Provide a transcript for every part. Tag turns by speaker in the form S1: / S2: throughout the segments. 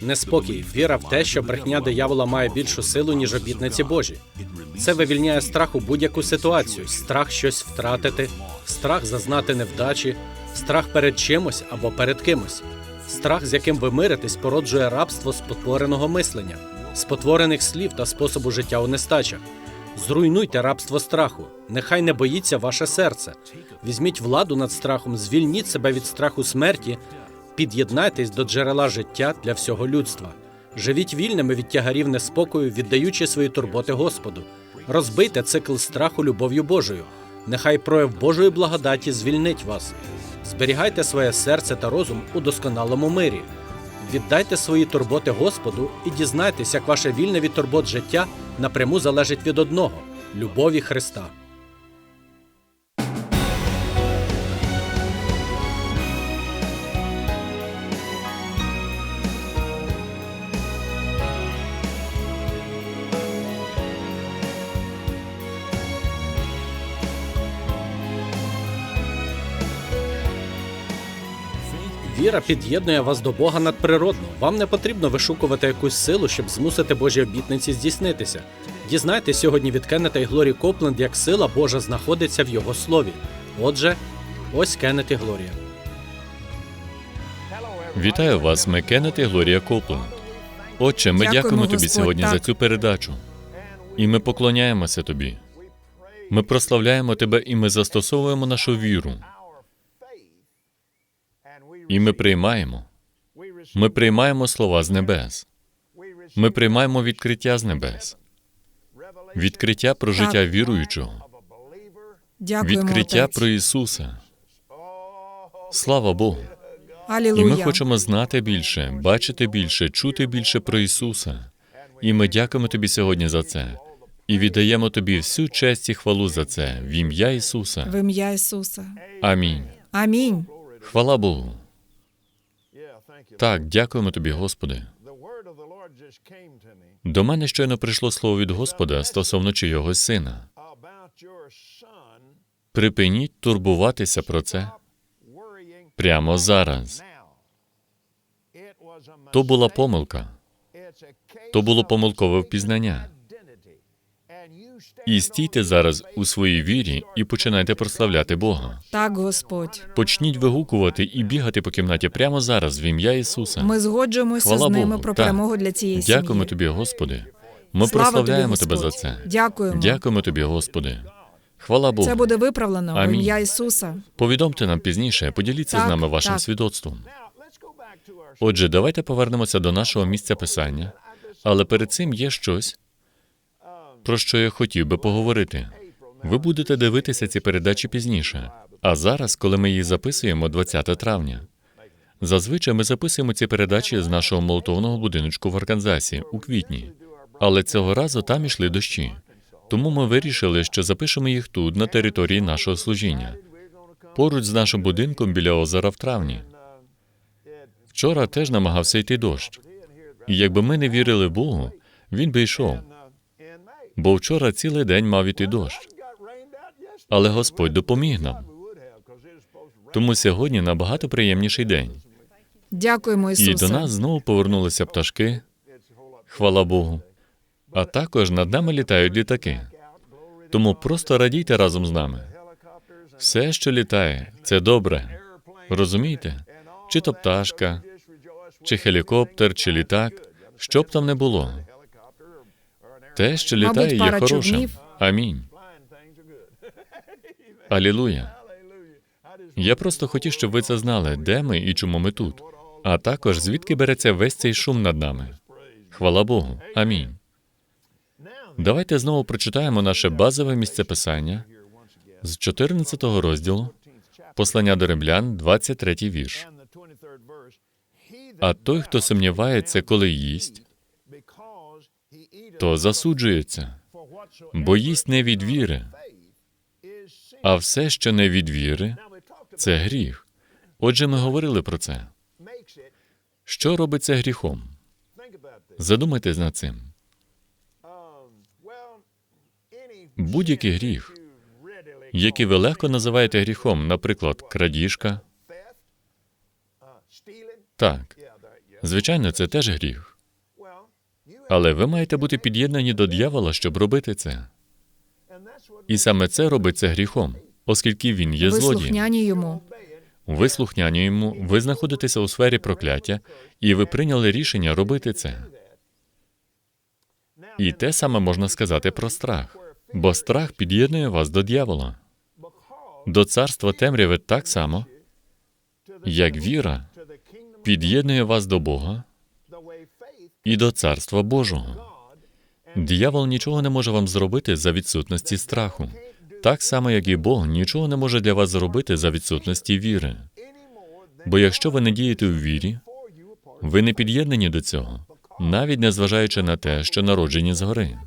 S1: Неспокій, віра в те, що брехня диявола має більшу силу, ніж обітниці Божі. Це вивільняє страх у будь-яку ситуацію, страх щось втратити, страх зазнати невдачі, страх перед чимось або перед кимось. Страх, з яким ви миритесь, породжує рабство спотвореного мислення, спотворених слів та способу життя у нестачах. Зруйнуйте рабство страху. Нехай не боїться ваше серце. Візьміть владу над страхом, звільніть себе від страху смерті, під'єднайтесь до джерела життя для всього людства. Живіть вільними від тягарів неспокою, віддаючи свої турботи Господу. Розбийте цикл страху любов'ю Божою. Нехай прояв Божої благодаті звільнить вас. Зберігайте своє серце та розум у досконалому мирі. Віддайте свої турботи Господу і дізнайтесь, як ваше вільне від турбот життя напряму залежить від одного любові Христа. Віра під'єднує вас до Бога надприродно. Вам не потрібно вишукувати якусь силу, щоб змусити Божі обітниці здійснитися. Дізнайтесь сьогодні від Кеннета і Глорі Копленд, як сила Божа знаходиться в його слові. Отже, ось Кеннет і Глорія.
S2: Вітаю вас, ми Кеннет і Глорія Копленд. Отче, ми
S3: Дякуємо,
S2: дякуємо тобі
S3: Господь,
S2: сьогодні
S3: так.
S2: за цю передачу. І ми поклоняємося тобі. Ми прославляємо тебе і ми застосовуємо нашу віру. І ми приймаємо. Ми приймаємо слова з небес. Ми приймаємо відкриття з небес. Відкриття про життя віруючого.
S3: Дякуємо,
S2: Відкриття
S3: Отець.
S2: про Ісуса. Слава Богу. І ми хочемо знати більше, бачити більше, чути більше про Ісуса. І ми дякуємо Тобі сьогодні за це. І віддаємо Тобі всю честь і хвалу за це в ім'я Ісуса.
S3: В ім'я Ісуса.
S2: Амінь.
S3: Амінь.
S2: Хвала Богу. Так, дякуємо Тобі, Господи. До мене щойно прийшло слово від Господа стосовно чийогось сина. Припиніть турбуватися про це прямо зараз. То була помилка, то було помилкове впізнання. І стійте зараз у своїй вірі і починайте прославляти Бога.
S3: Так, Господь.
S2: Почніть вигукувати і бігати по кімнаті прямо зараз в ім'я Ісуса.
S3: Ми згоджуємося
S2: Хвала
S3: з ними
S2: Богу.
S3: про
S2: Так.
S3: перемогу для цієї сім'ї.
S2: Дякуємо тобі, Господи. Ми
S3: Слава
S2: прославляємо
S3: тобі,
S2: тебе за
S3: Господь.
S2: це.
S3: Дякуємо.
S2: Дякуємо тобі, Господи. Хвала Богу.
S3: Це буде виправлено в
S2: Амінь.
S3: ім'я Ісуса.
S2: Повідомте нам пізніше, поділіться
S3: Так,
S2: з нами вашим
S3: так.
S2: свідоцтвом. Отже, давайте повернемося до нашого місця писання, але перед цим є щось, про що я хотів би поговорити. Ви будете дивитися ці передачі пізніше. А зараз, коли ми її записуємо 20 травня. Зазвичай ми записуємо ці передачі з нашого молотовного будиночку в Арканзасі у квітні. Але цього разу там ішли дощі. Тому ми вирішили, що запишемо їх тут, на території нашого служіння, поруч з нашим будинком біля озера в травні. Вчора теж намагався йти дощ. І якби ми не вірили Богу, він би йшов. Бо вчора цілий день мав іти дощ. Але Господь допоміг нам. Тому сьогодні набагато приємніший день.
S3: Дякуємо,
S2: І до нас знову повернулися пташки. Хвала Богу. А також над нами літають літаки. Тому просто радійте разом з нами. Все, що літає, це добре. Розумієте? Чи то пташка, чи хелікоптер, чи літак, що б там не було. Те, що літає, є хорошим. Амінь. Алілуя. Я просто хотів, щоб ви це знали, де ми і чому ми тут. А також звідки береться весь цей шум над нами. Хвала Богу. Амінь. Давайте знову прочитаємо наше базове місце писання з 14 розділу, послання до римлян, 23 вірш. А той, хто сумнівається, коли їсть, то засуджується, бо їсть не від віри, а все, що не від віри, це гріх. Отже, ми говорили про це. Що робиться гріхом? Задумайтесь над цим. Будь-який гріх, який ви легко називаєте гріхом, наприклад, крадіжка. Так, Звичайно, це теж гріх. Але ви маєте бути під'єднані до дьявола, щоб робити це. І саме це робиться гріхом, оскільки він є
S3: Ви
S2: злодієм.
S3: слухняні йому.
S2: Ви слухняні йому, ви знаходитеся у сфері прокляття, і ви прийняли рішення робити це. І те саме можна сказати про страх, бо страх під'єднує вас до дьявола, до царства темряви так само, як віра під'єднує вас до Бога і до царства Божого. Диявол нічого не може вам зробити за відсутності страху, так само, як і Бог нічого не може для вас зробити за відсутності віри. Бо якщо ви не дієте у вірі, ви не під'єднані до цього, навіть не зважаючи на те, що народжені згори.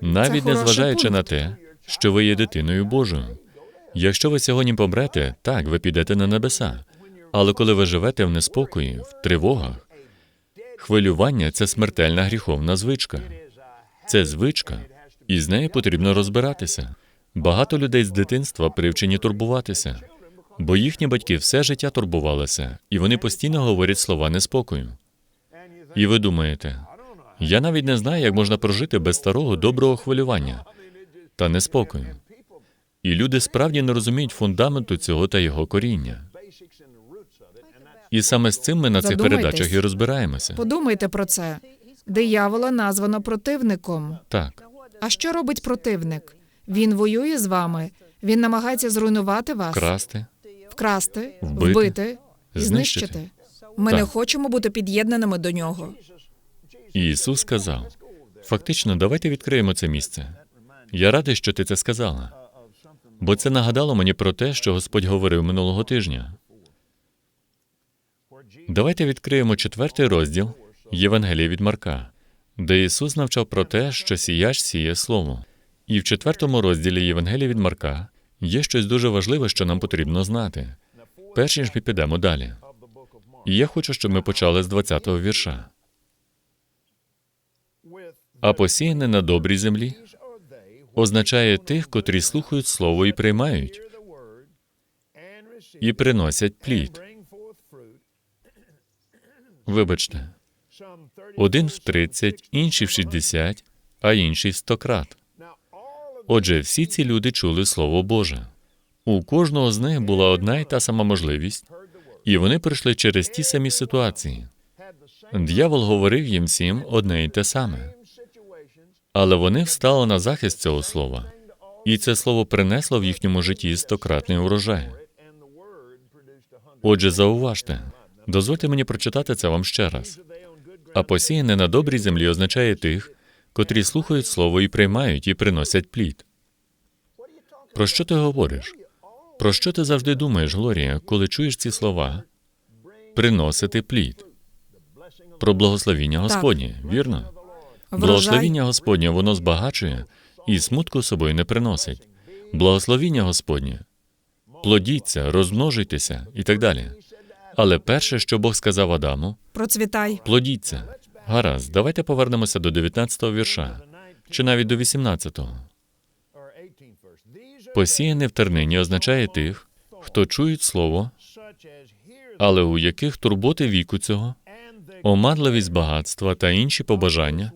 S2: Навіть не
S3: хороший
S2: зважаючи
S3: пункт.
S2: на те, що ви є дитиною Божою. Якщо ви сьогодні помрете, так, ви підете на небеса. Але коли ви живете в неспокої, в тривогах, хвилювання це смертельна гріховна звичка. Це звичка, і з нею потрібно розбиратися. Багато людей з дитинства привчені турбуватися, бо їхні батьки все життя турбувалися, і вони постійно говорять слова неспокою. І ви думаєте, я навіть не знаю, як можна прожити без старого доброго хвилювання та неспокою. І люди справді не розуміють фундаменту цього та його коріння. І саме з цим ми на цих
S3: Задумайтесь.
S2: передачах і розбираємося.
S3: Подумайте про це. Диявола названо противником.
S2: Так,
S3: А що робить противник? Він воює з вами. Він намагається зруйнувати вас,
S2: красти,
S3: вкрасти,
S2: Вбити,
S3: вбити, і
S2: знищити.
S3: знищити. Ми
S2: Так.
S3: не хочемо бути під'єднаними до нього.
S2: І Ісус сказав: фактично, давайте відкриємо це місце. Я радий, що ти це сказала. Бо це нагадало мені про те, що Господь говорив минулого тижня. Давайте відкриємо четвертий розділ Євангелія від Марка, де Ісус навчав про те, що сіяч сіє слово. І в четвертому розділі Євангелія від Марка є щось дуже важливе, що нам потрібно знати, перш ніж ми підемо далі. І я хочу, щоб ми почали з 20-го вірша. А посіяне на добрій землі означає тих, котрі слухають слово і приймають, і приносять плід. Вибачте, один в 30, інший в 60, а інший в 100 крат. Отже, всі ці люди чули Слово Боже. У кожного з них була одна і та сама можливість, і вони пройшли через ті самі ситуації. Д'явол говорив їм всім одне і те саме. Але вони встали на захист цього слова, і це слово принесло в їхньому житті стократний урожай. Отже, зауважте, дозвольте мені прочитати це вам ще раз. А посіяне на добрій землі означає тих, котрі слухають слово і приймають, і приносять плід. Про що ти говориш? Про що ти завжди думаєш, Глорія, коли чуєш ці слова? Приносити плід. Про благословіння Господнє, вірно?
S3: Врожай
S2: Благословіння Господнє воно збагачує і смутку собою не приносить. Благословіння Господнє плодіться, розмножуйтеся і так далі. Але перше, що Бог сказав Адаму,
S3: процвітай.
S2: плодіться. Гаразд, давайте повернемося до 19-го вірша, чи навіть до 18-го. Посіяне в тернині означає тих, хто чують слово, але у яких турботи віку цього, омадливість багатства та інші побажання,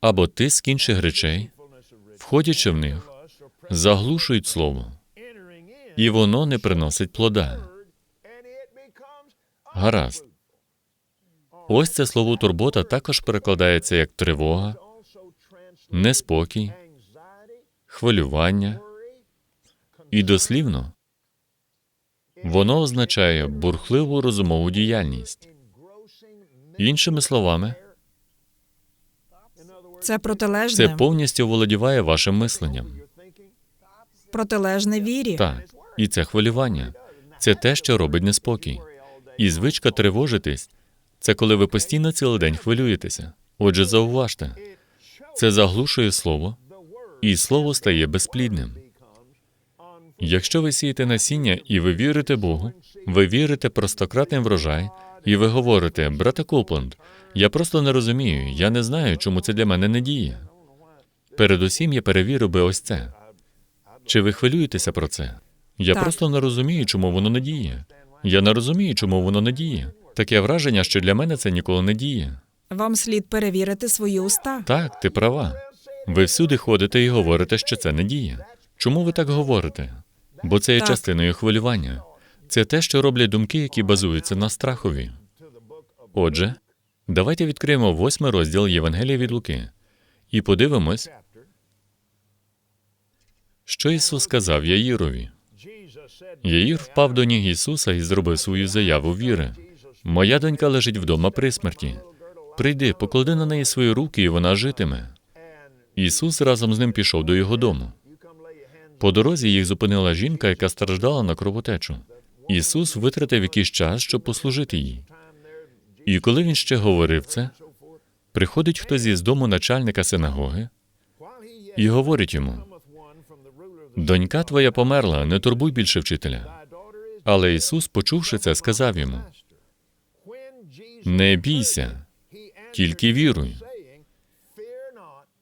S2: або тиск інших речей, входячи в них, заглушують слово, і воно не приносить плода. Гаразд. Ось це слово турбота також перекладається як тривога, неспокій, хвилювання, і дослівно воно означає бурхливу розумову діяльність. Іншими словами,
S3: Це протилежне,
S2: це повністю володіває вашим мисленням.
S3: протилежне вірі.
S2: Так, і це хвилювання. Це те, що робить неспокій. І звичка тривожитись це коли ви постійно цілий день хвилюєтеся. Отже, зауважте, це заглушує слово, і слово стає безплідним. Якщо ви сієте насіння і ви вірите Богу, ви вірите простократний врожай, і ви говорите, брате Копланд, я просто не розумію, я не знаю, чому це для мене не діє. Передусім я перевірив би ось це. Чи ви хвилюєтеся про це? Я
S3: Так.
S2: просто не розумію, чому воно не діє. Я не розумію, чому воно не діє. Таке враження, що для мене це ніколи не діє.
S3: Вам слід перевірити свої уста.
S2: Так, ти права. Ви всюди ходите і говорите, що це не діє. Чому ви так говорите? Бо це є
S3: Так.
S2: частиною хвилювання. Це те, що роблять думки, які базуються на страхові. Отже, давайте відкриємо восьмий розділ Євангелія від Луки і подивимось, що Ісус сказав Яїрові. Яїр впав до ніг Ісуса і зробив свою заяву віри. Моя донька лежить вдома при смерті. Прийди, поклади на неї свої руки, і вона житиме. Ісус разом з ним пішов до його дому. По дорозі їх зупинила жінка, яка страждала на кровотечу. Ісус витратив якийсь час, щоб послужити їй. І коли він ще говорив це, приходить хтось із дому начальника синагоги і говорить йому: Донька твоя померла, не турбуй більше вчителя. Але Ісус, почувши це, сказав йому: Не бійся, тільки віруй,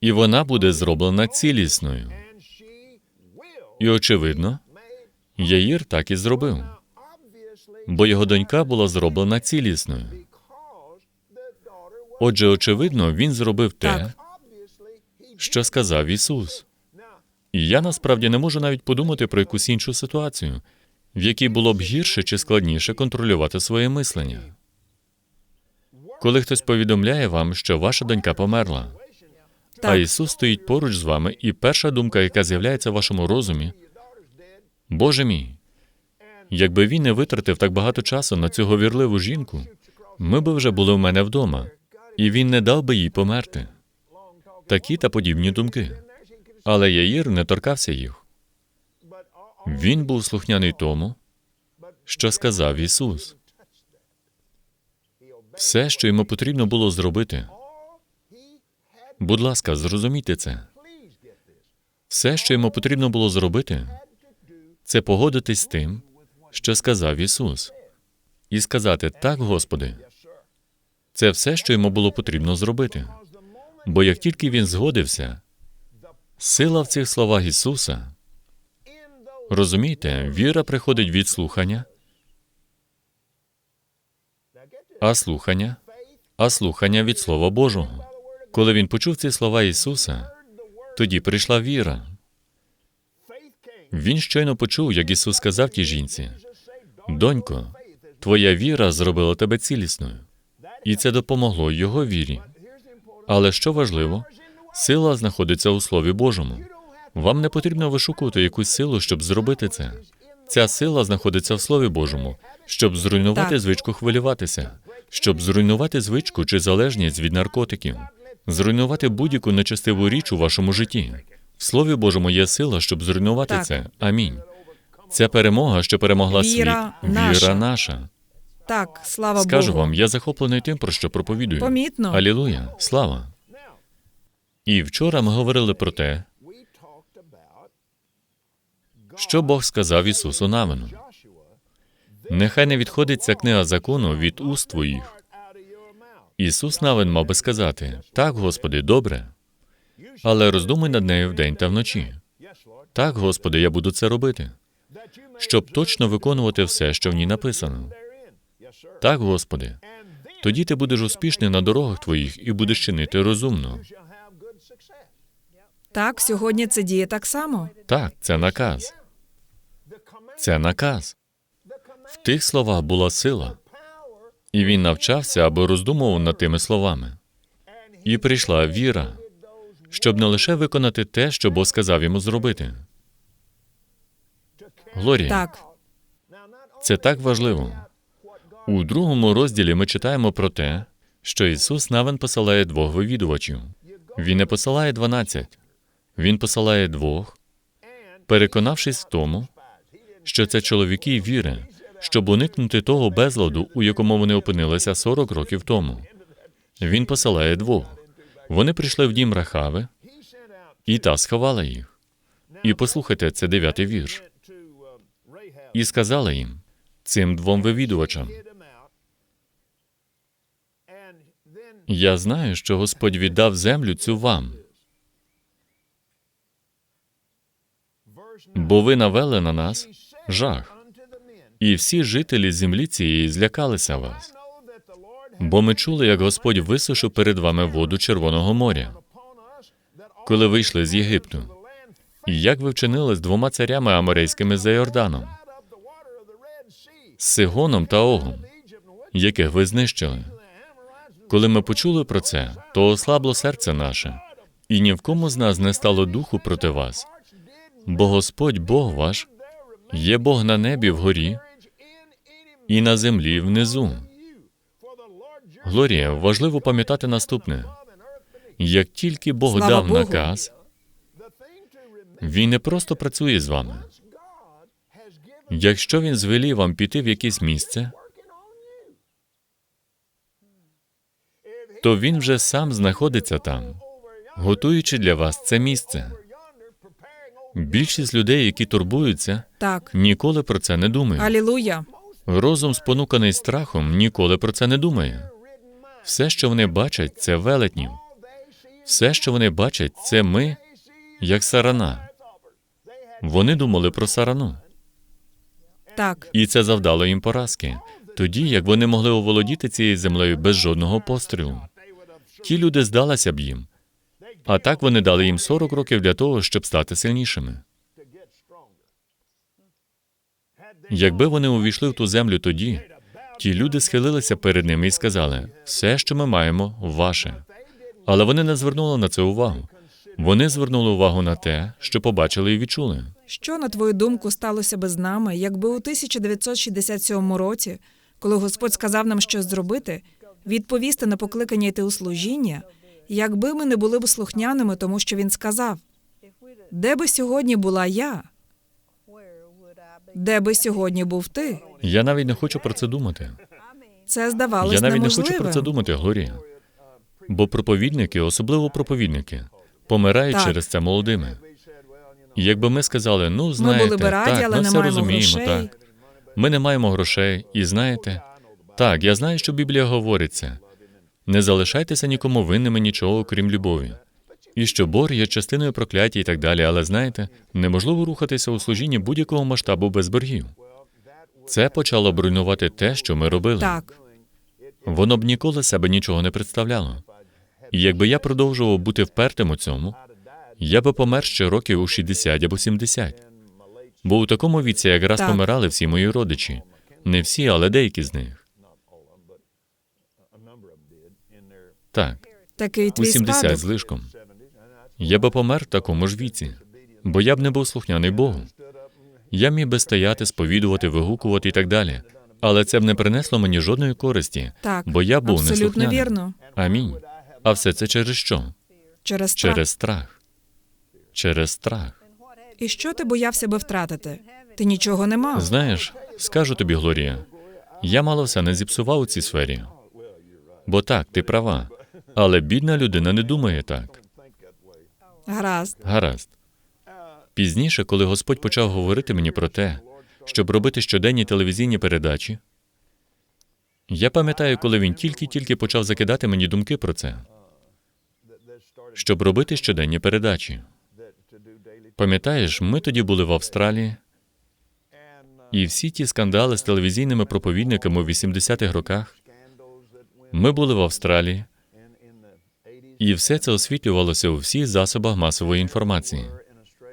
S2: і вона буде зроблена цілісною. І очевидно, Яїр так і зробив, бо його донька була зроблена цілісною. Отже, очевидно, він зробив те, що сказав Ісус. І я насправді не можу навіть подумати про якусь іншу ситуацію, в якій було б гірше чи складніше контролювати своє мислення. Коли хтось повідомляє вам, що ваша донька померла, а Ісус стоїть поруч з вами, і перша думка, яка з'являється в вашому розумі, Боже мій, якби він не витратив так багато часу на цю говірливу жінку, ми би вже були в мене вдома, і він не дав би їй померти. Такі та подібні думки. Але Яїр не торкався їх. Він був слухняний тому, що сказав Ісус. Все, що йому потрібно було зробити. Будь ласка, зрозумійте це. Все, що йому потрібно було зробити, це погодитись з тим, що сказав Ісус, і сказати так, Господи. Це все, що йому було потрібно зробити. Бо як тільки він згодився, сила в цих словах Ісуса, розумієте, віра приходить від слухання, а слухання, а слухання від Слова Божого. Коли він почув ці слова Ісуса, тоді прийшла віра. Він щойно почув, як Ісус сказав тій жінці: Донько, твоя віра зробила тебе цілісною, і це допомогло його вірі. Але що важливо, сила знаходиться у Слові Божому. Вам не потрібно вишукувати якусь силу, щоб зробити це. Ця сила знаходиться в Слові Божому, щоб зруйнувати
S3: Так.
S2: звичку хвилюватися, щоб зруйнувати звичку чи залежність від наркотиків, зруйнувати будь-яку нечестиву річ у вашому житті. В Слові Божому є сила, щоб зруйнувати
S3: Так.
S2: це. Амінь. Це перемога, що перемогла
S3: Віра
S2: світ.
S3: наша.
S2: Віра наша.
S3: так, слава
S2: Скажу
S3: Богу.
S2: вам, я захоплений тим, про що проповідую.
S3: Помітно.
S2: Алілуя, слава. І вчора ми говорили про те, що Бог сказав Ісусу Навину. Нехай не відходить ця книга закону від уст твоїх. Ісус Навин мав би сказати: так, Господи, добре, але роздумуй над нею вдень та вночі. Так, Господи, я буду це робити, щоб точно виконувати все, що в ній написано. Так, Господи, тоді ти будеш успішний на дорогах твоїх і будеш чинити розумно.
S3: Так, сьогодні це діє так само.
S2: Так, це наказ. Це наказ. В тих словах була сила, і він навчався або роздумував над тими словами. І прийшла віра, щоб не лише виконати те, що Бог сказав йому зробити. Глорія,
S3: Так,
S2: це так важливо. У другому розділі ми читаємо про те, що Ісус навин посилає двох вивідувачів. Він не посилає дванадцять, він посилає двох, переконавшись в тому, що це чоловіки віри, щоб уникнути того безладу, у якому вони опинилися 40 років тому. Він посилає двох. Вони прийшли в дім Рахави, і та сховала їх. І послухайте, це дев'ятий вірш. І сказала їм, цим двом вивідувачам, я знаю, що Господь віддав землю цю вам, бо ви навели на нас жах, і всі жителі землі цієї злякалися вас. Бо ми чули, як Господь висушив перед вами воду Червоного моря, коли вийшли з Єгипту. І як ви вчинили з двома царями аморейськими за Йорданом, Сигоном та Огом, яких ви знищили. Коли ми почули про це, то ослабло серце наше, і ні в кому з нас не стало духу проти вас. Бо Господь Бог ваш є Бог на небі вгорі і на землі внизу. Глорія, важливо пам'ятати наступне: як тільки Бог
S3: Слава
S2: дав
S3: Богу.
S2: наказ, він не просто працює з вами. Якщо він звелів вам піти в якесь місце, то він вже сам знаходиться там, готуючи для вас це місце. Більшість людей, які турбуються,
S3: Так.
S2: ніколи про це не думають.
S3: Алілуя.
S2: Розум, спонуканий страхом, ніколи про це не думає. Все, що вони бачать, це велетнів. Все, що вони бачать, це ми, як сарана. Вони думали про сарану,
S3: Так.
S2: і це завдало їм поразки. Тоді, як вони могли оволодіти цією землею без жодного пострілу. Ті люди здалися б їм. А так вони дали їм 40 років для того, щоб стати сильнішими. Якби вони увійшли в ту землю тоді, ті люди схилилися перед ними і сказали: все, що ми маємо, ваше. Але вони не звернули на це увагу. Вони звернули увагу на те, що побачили і відчули.
S3: Що, на твою думку, сталося би з нами, якби у 1967 році, коли Господь сказав нам щось зробити, відповісти на покликання йти у служіння, якби ми не були б слухняними, тому що він сказав, де би сьогодні була я? Де би сьогодні був ти?
S2: Я навіть не хочу про це думати.
S3: Це здавалось
S2: Я навіть не хочу про це думати, Глорія. Бо проповідники, особливо проповідники, помирають
S3: Так.
S2: через це молодими. І якби ми сказали, ну знаєте,
S3: були би раді,
S2: так,
S3: але
S2: ми
S3: не
S2: все
S3: маємо
S2: розуміємо,
S3: грошей.
S2: так. Ми не маємо грошей, і знаєте, так, я знаю, що Біблія говориться. Не залишайтеся нікому винними нічого, окрім любові. І що бор є частиною прокляття і так далі, але знаєте, неможливо рухатися у служінні будь-якого масштабу без боргів. Це почало б руйнувати те, що ми робили.
S3: Так,
S2: Воно б ніколи себе нічого не представляло. І якби я продовжував бути впертим у цьому, я би помер ще років у 60 або 70. Бо у такому віці якраз
S3: Так.
S2: помирали всі мої родичі. Не всі, але деякі з них. Так,
S3: такий твій
S2: 70
S3: спадок.
S2: з лишком. Я би помер в такому ж віці, бо я б не був слухняний Богу. Я міг би стояти, сповідувати, вигукувати і так далі. Але це б не принесло мені жодної користі,
S3: Так,
S2: бо я був
S3: абсолютно
S2: неслухняним.
S3: вірно.
S2: Амінь. А все це через що?
S3: Через страх.
S2: Через страх. Через страх.
S3: І що ти боявся би втратити? Ти нічого не мав.
S2: Знаєш, скажу тобі, Глорія, я мало все не зіпсував у цій сфері. Бо так, ти права. Але бідна людина не думає так.
S3: Гаразд.
S2: Гаразд. Пізніше, коли Господь почав говорити мені про те, щоб робити щоденні телевізійні передачі, я пам'ятаю, коли він тільки-тільки почав закидати мені думки про це, щоб робити щоденні передачі. Пам'ятаєш, ми тоді були в Австралії, і всі ті скандали з телевізійними проповідниками у 80-х роках. Ми були в Австралії, і все це освітлювалося у всіх засобах масової інформації.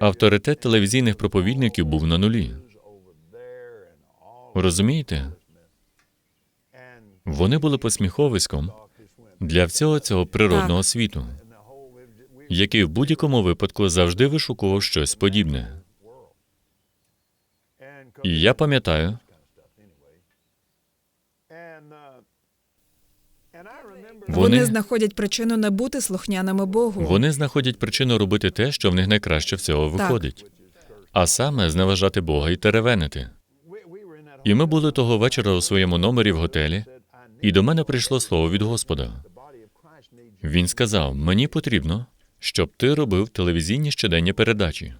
S2: Авторитет телевізійних проповідників був на нулі. Розумієте? Вони були посміховиськом для всього цього природного світу, який в будь-якому випадку завжди вишукував щось подібне. І я пам'ятаю,
S3: Вони,
S2: вони,
S3: знаходять причину не бути слухняними Богу.
S2: вони знаходять причину робити те, що в них найкраще всього виходить, а саме зневажати Бога і теревенити. І ми були того вечора у своєму номері в готелі, і до мене прийшло слово від Господа. Він сказав: мені потрібно, щоб ти робив телевізійні щоденні передачі.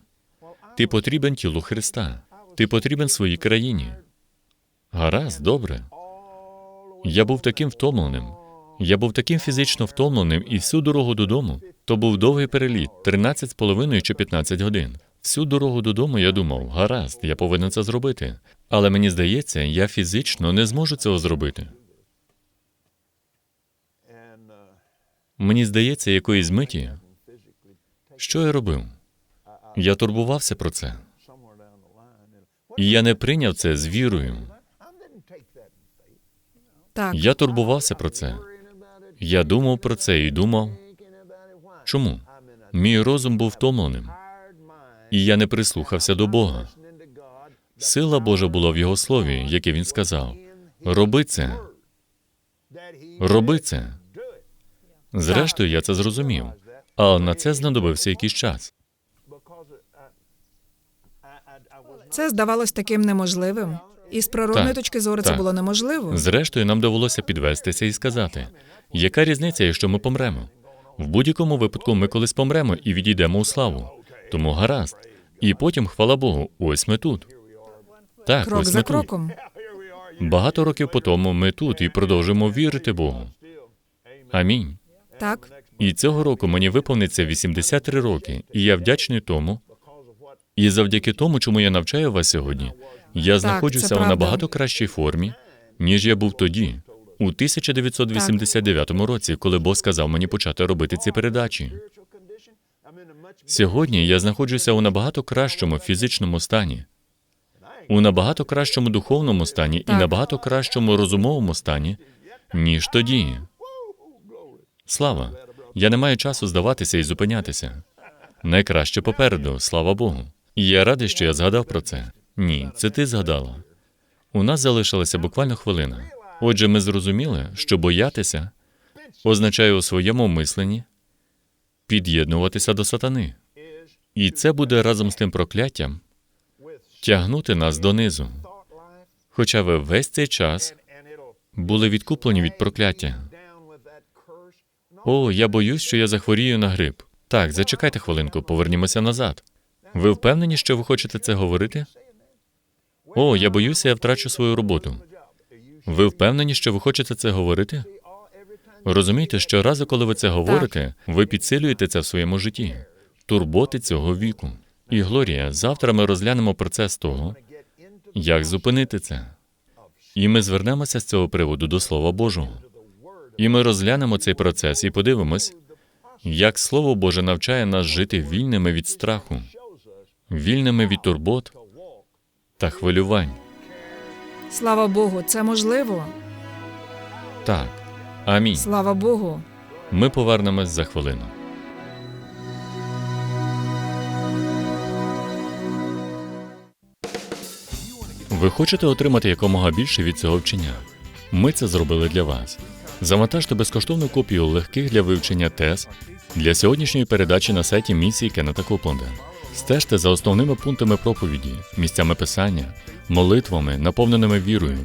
S2: Ти потрібен тілу Христа. Ти потрібен своїй країні. Гаразд, добре. Я був таким втомленим. Я був таким фізично втомленим, і всю дорогу додому то був довгий переліт 13 з половиною чи 15 годин. Всю дорогу додому я думав, гаразд, я повинен це зробити. Але мені здається, я фізично не зможу цього зробити. Мені здається, якоїсь миті, що я робив? Я турбувався про це. І я не прийняв це з вірою.
S3: Так,
S2: Я турбувався про це. Я думав про це і думав. Чому? Мій розум був втомленим, і я не прислухався до Бога. Сила Божа була в його слові, яке він сказав. Роби це, роби це. Зрештою, я це зрозумів, але на це знадобився якийсь час.
S3: це здавалось таким неможливим. І з природної
S2: Так,
S3: точки зору це було неможливо.
S2: Зрештою, нам довелося підвестися і сказати, яка різниця, якщо ми помремо? В будь-якому випадку ми колись помремо і відійдемо у славу. Тому гаразд. І потім, хвала Богу, ось ми тут. Так,
S3: Крок
S2: ось
S3: за
S2: ми тут.
S3: кроком.
S2: Багато років по тому ми тут і продовжуємо вірити Богу. Амінь.
S3: Так,
S2: І цього року мені виповниться 83 роки, і я вдячний тому. І завдяки тому, чому я навчаю вас сьогодні, я знаходжуся у набагато кращій формі, ніж я був тоді, у 1989 році, коли Бог сказав мені почати робити ці передачі. Сьогодні я знаходжуся у набагато кращому фізичному стані, у набагато кращому духовному стані і набагато кращому розумовому стані, ніж тоді. Слава! Я не маю часу здаватися і зупинятися. Найкраще попереду, слава Богу. Я радий, що я згадав про це. Ні, це ти згадала. У нас залишилася буквально хвилина. Отже, ми зрозуміли, що боятися означає у своєму мисленні під'єднуватися до сатани. І це буде разом з тим прокляттям тягнути нас донизу. Хоча ви весь цей час були відкуплені від прокляття. О, я боюсь, що я захворію на грип. Так, зачекайте хвилинку, повернімося назад. Ви впевнені, що ви хочете це говорити? О, я боюся, я втрачу свою роботу. Ви впевнені, що ви хочете це говорити? Розумієте, що разу, коли ви це говорите, ви підсилюєте це в своєму житті, турботи цього віку. І Глорія, завтра ми розглянемо процес того, як зупинити це. І ми звернемося з цього приводу до Слова Божого. І ми розглянемо цей процес і подивимось, як Слово Боже навчає нас жити вільними від страху, вільними від турбот та хвилювань.
S3: слава Богу, це можливо.
S2: Так, амінь.
S3: Слава Богу.
S2: Ми повернемось за хвилину. Ви хочете отримати якомога більше від цього вчення? Ми це зробили для вас. Завантажте безкоштовну копію легких для вивчення тез для сьогоднішньої передачі на сайті місії Кеннета Копленда. Стежте за основними пунктами проповіді, місцями писання, молитвами, наповненими вірою,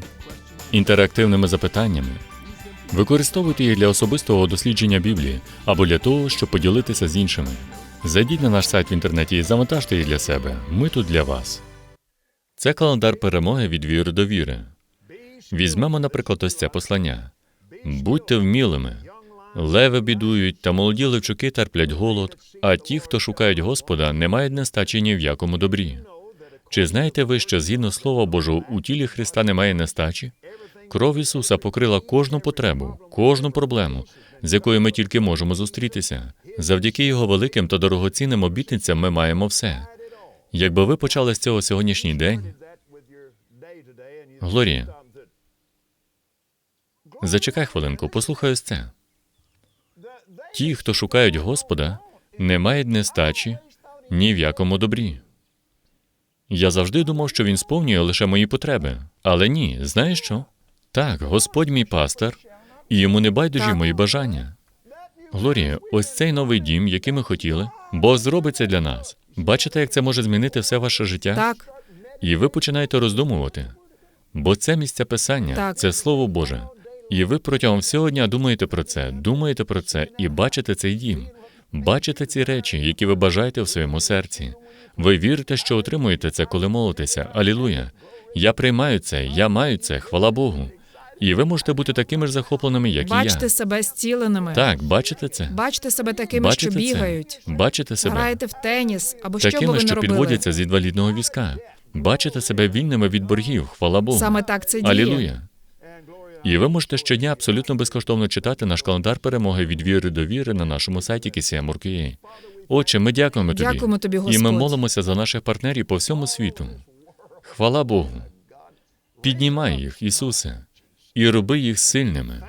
S2: інтерактивними запитаннями, Використовуйте їх для особистого дослідження Біблії або для того, щоб поділитися з іншими. Зайдіть на наш сайт в інтернеті і завантажте їх для себе. Ми тут для вас. Це календар перемоги від віри до віри. Візьмемо, наприклад, ось це послання. Будьте вмілими. Леви бідують, та молоді левчуки терплять голод, а ті, хто шукають Господа, не мають нестачі ні в якому добрі. Чи знаєте ви, що згідно Слова Божого у тілі Христа немає нестачі? Кров Ісуса покрила кожну потребу, кожну проблему, з якою ми тільки можемо зустрітися. Завдяки його великим та дорогоцінним обітницям ми маємо все. Якби ви почали з цього сьогоднішній день, Глорія, зачекай хвилинку, послухай ось це. Ті, хто шукають Господа, не мають нестачі ні в якому добрі. Я завжди думав, що він сповнює лише мої потреби. Але ні, знаєш що? Так, Господь мій пастор, і йому не байдужі мої бажання. Глорія, ось цей новий дім, який ми хотіли, Бог зробить це для нас. Бачите, як це може змінити все ваше життя?
S3: Так,
S2: І ви починаєте роздумувати. Бо це місця писання,
S3: Так.
S2: це Слово Боже. І ви протягом всього дня думаєте про це, думаєте про це і бачите цей дім. Бачите ці речі, які ви бажаєте в своєму серці. Ви вірите, що отримуєте це, коли молитеся. Алілуя. Я приймаю це, я маю це, хвала Богу. І ви можете бути такими ж захопленими, як і
S3: бачте
S2: я.
S3: себе зціленими.
S2: Так, бачите це?
S3: Бачте себе такими,
S2: Бачите
S3: що
S2: це?
S3: бігають,
S2: Бачите себе?
S3: граєте в теніс або що
S2: Такими,
S3: ви не
S2: що
S3: робили.
S2: підводяться з інвалідного візка. Бачите себе вільними від боргів, хвала Богу.
S3: Саме так це діє.
S2: Алілуя. І ви можете щодня абсолютно безкоштовно читати наш календар перемоги від віри до віри на нашому сайті KCM.org.ua. Отче, ми дякуємо тобі.
S3: Дякуємо тобі,
S2: І ми молимося за наших партнерів по всьому світу. Хвала Богу. Піднімай їх, Ісусе, і роби їх сильними.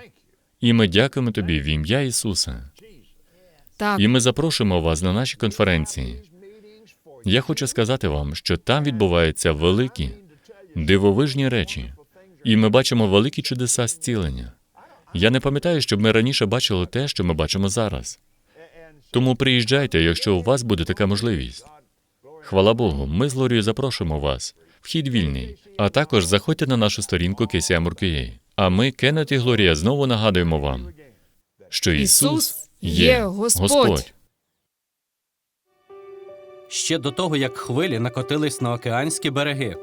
S2: І ми дякуємо тобі в ім'я Ісуса.
S3: Так,
S2: І ми запрошуємо вас на наші конференції. Я хочу сказати вам, що там відбуваються великі, дивовижні речі, і ми бачимо великі чудеса зцілення. Я не пам'ятаю, щоб ми раніше бачили те, що ми бачимо зараз. Тому приїжджайте, якщо у вас буде така можливість. Хвала Богу, ми з Лорією запрошуємо вас. Вхід вільний. А також заходьте на нашу сторінку KCM.org.ua. А ми, Кеннет і Глорія, знову нагадуємо вам, що
S3: Ісус, є Господь.
S1: ще до того, як хвилі накотились на океанські береги,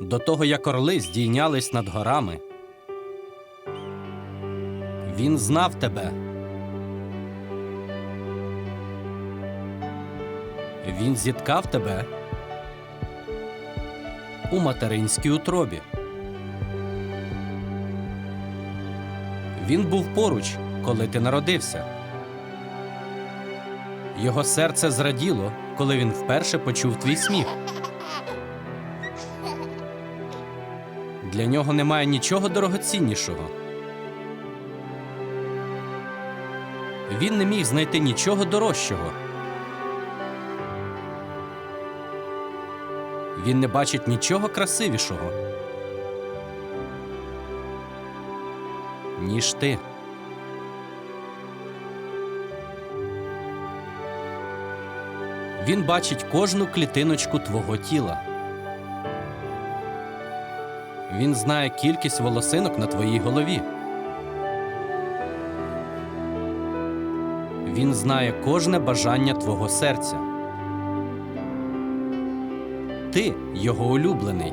S1: до того, як орли здійнялись над горами. Він знав тебе. Він зіткав тебе у материнській утробі. Він був поруч, коли ти народився. Його серце зраділо, коли він вперше почув твій сміх. Для нього немає нічого дорогоціннішого. Він не міг знайти нічого дорожчого. Він не бачить нічого красивішого, ніж ти. Він бачить кожну клітиночку твого тіла. Він знає кількість волосинок на твоїй голові. Він знає кожне бажання твого серця. Ти його улюблений.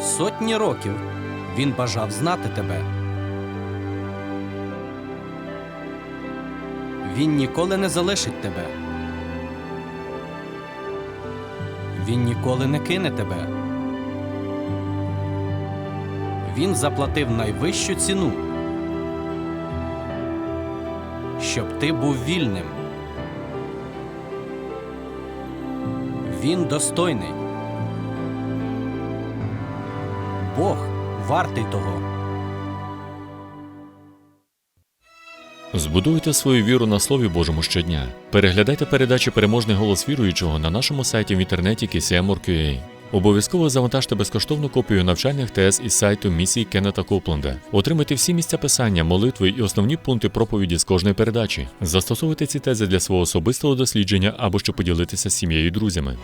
S1: Сотні років він бажав знати тебе. Він ніколи не залишить тебе. Він ніколи не кине тебе. Він заплатив найвищу ціну, щоб ти був вільним. Він достойний. Бог вартий того.
S2: Збудуйте свою віру на Слові Божому щодня. Переглядайте передачі Переможний голос віруючого на нашому сайті в інтернеті KCM.org.ua. Обов'язково завантажте безкоштовну копію навчальних тез із сайту місії Кеннета Копленда. Отримайте всі місця писання, молитви і основні пункти проповіді з кожної передачі. Застосовуйте ці тези для свого особистого дослідження або щоб поділитися з сім'єю і друзями.